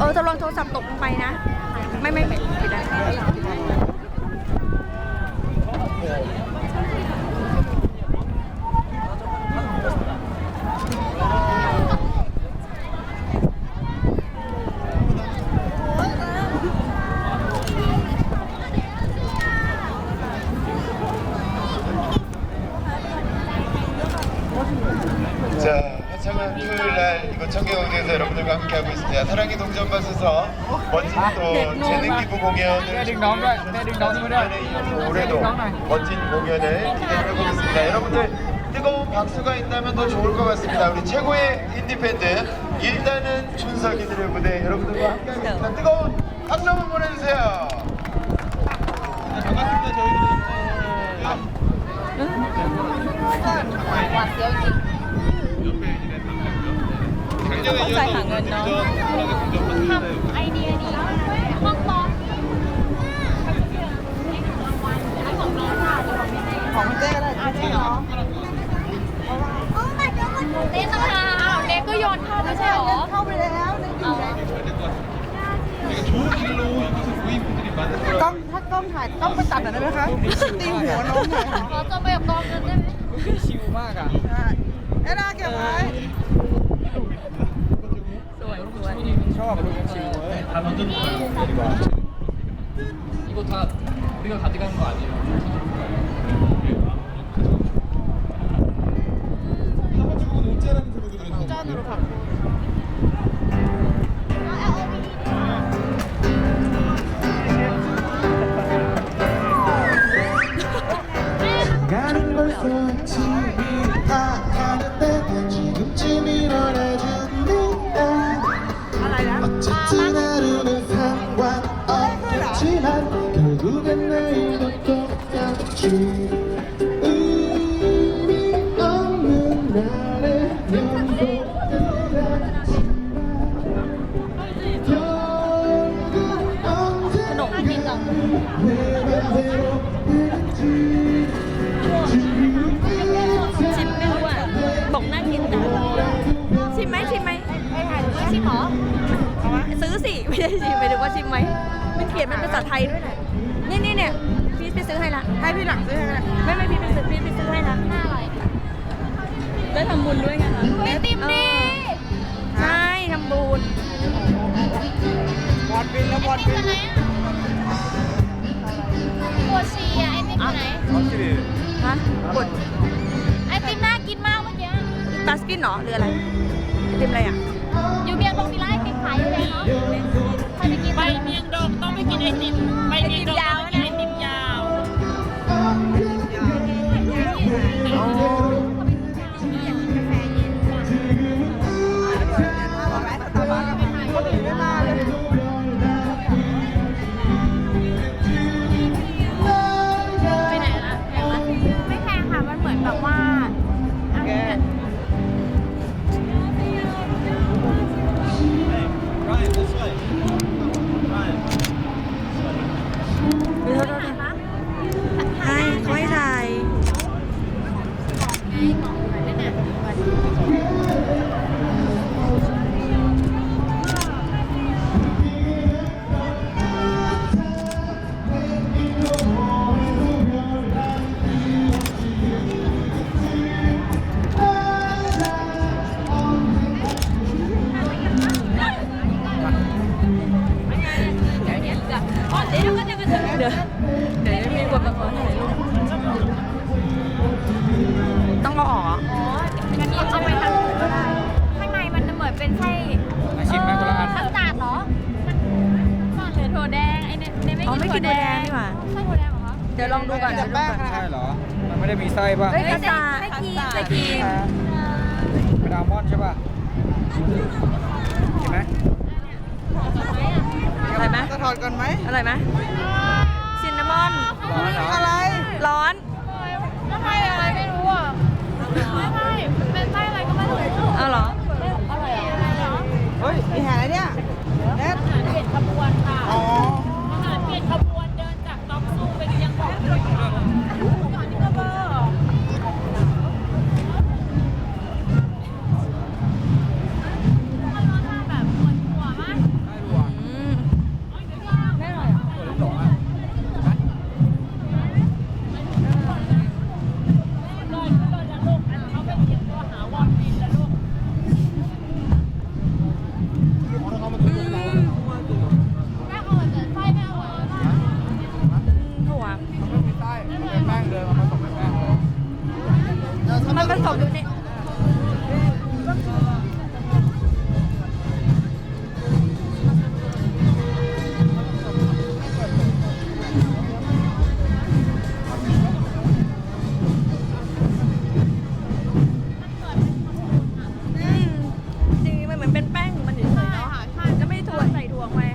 เออจะลองโทรศัพท์ตกลงไปนะ ไม่ไม่ไม่ปิดได้, 알찬 토요일 날 이거 청계광장에서 여러분들과 함께하고 있습니다. 사랑의 동전밭에서 멋진 또 재능 기부 공연을 준비해 올해도 멋진 공연을 기대해 보겠습니다. 여러분들 뜨거운 박수가 있다면 더 좋을 것 같습니다. 우리 최고의 인디밴드 일단은 준석이들의 무대 여러분들과 함께하겠습니다. 뜨거운 박수 한번 보내주세요. 반갑습니다. 저희들이 왔어요. 네. เข้าใจหาเงินเนาะ ไอเดียดีห้องบอส ของเจ๊ก็ได้เจ๊เนาะ โอ้my god เต้นนะคะอ้าวเด็กก็โยนเข้าไม่ใช่หรอ เข้าไปแล้วใน เอา 좋은 길로 여기서 고인분들이 많은 กล้องถ้ากล้องถ่ายต้องไปตัดหน่อยได้ไหมคะตีหัวน้องหน่อย ขอตัวไปกับกองเงินได้ไหม ชิวมากอ่ะ เอ็ดาเก็บไว้ 다 던져놓고 내리고 이거 다 우리가 가져간 거 아니에요? 가는 벌써 집이 다 ชิมไม่รู้อะบอกน่ากินแต่ชิมไหมชิมไหมไอ้ถ่ายไม่ชิมหรอซื้อสิ ไม่ได้ชิมไปดูว่าชิมไหมมันเขียนเป็นภาษาไทยด้วยแหละนี่นี่เนี่ย ซื้อให้ละให้พี่หลังซื้อให้ละไม่ไม่พี่ไปซื้อพี่ไปซื้อให้ละหน้าอะไรได้ทำบุญด้วยไงคะไม่ติมดีใช่ทำบุญบอลบินแล้วบอลติมบินอะไรอะปวดฉี่อะไอติมอยู่ไหนบอลบินฮะบดไอติมน่ากินมากเมื่อกี้ตัสกินเหรอหรืออะไรไอติมอะไรอะอยู่เมียงดงมีร้านไอติมขายอยู่เลยเนาะใครไปกินไปเมียงดงต้องไปกินไอติมไปเมียงดง เดี๋ยวเดี๋ยวยังมีคนมาขอถ่ายรูปต้องเอาออกเหรออ๋ออันนี้เอาไปทางข้างในมันเหมือนเป็นไส้มาชิมไหมคนละอันคัสตาร์ดเหรอมันเหลือถั่วแดงไอ้เนี่ยเนี่ยไม่อ๋อกินไม่กิถั่ถั่วแดแดงงนี่หว่าใช่ถั่วแดงเหรอคะเดี๋ยวลองดูก่อนเดี๋ยวลองใช่เหรอ มันไม่ได้มีไส้ป่ะเฮ้ยคัสตาร์ดไส้ครีมไส้ครีมเป็นอัลมอนด์ใช่ป่ะเห็นไหม ร่อยไหมจะถอดก่อนไหมอร่อยไหมซินนามอนอะไร ร้อน ไม่ใช่อะไรไม่รู้อะไม่ใช่เป็นไส้อะไรก็ไม่รู้เอาเหรออเฮ้ยมีแหอะไรเนี่ยเน็เปลี่ยนขบวนค่ะ อ๋อ Qua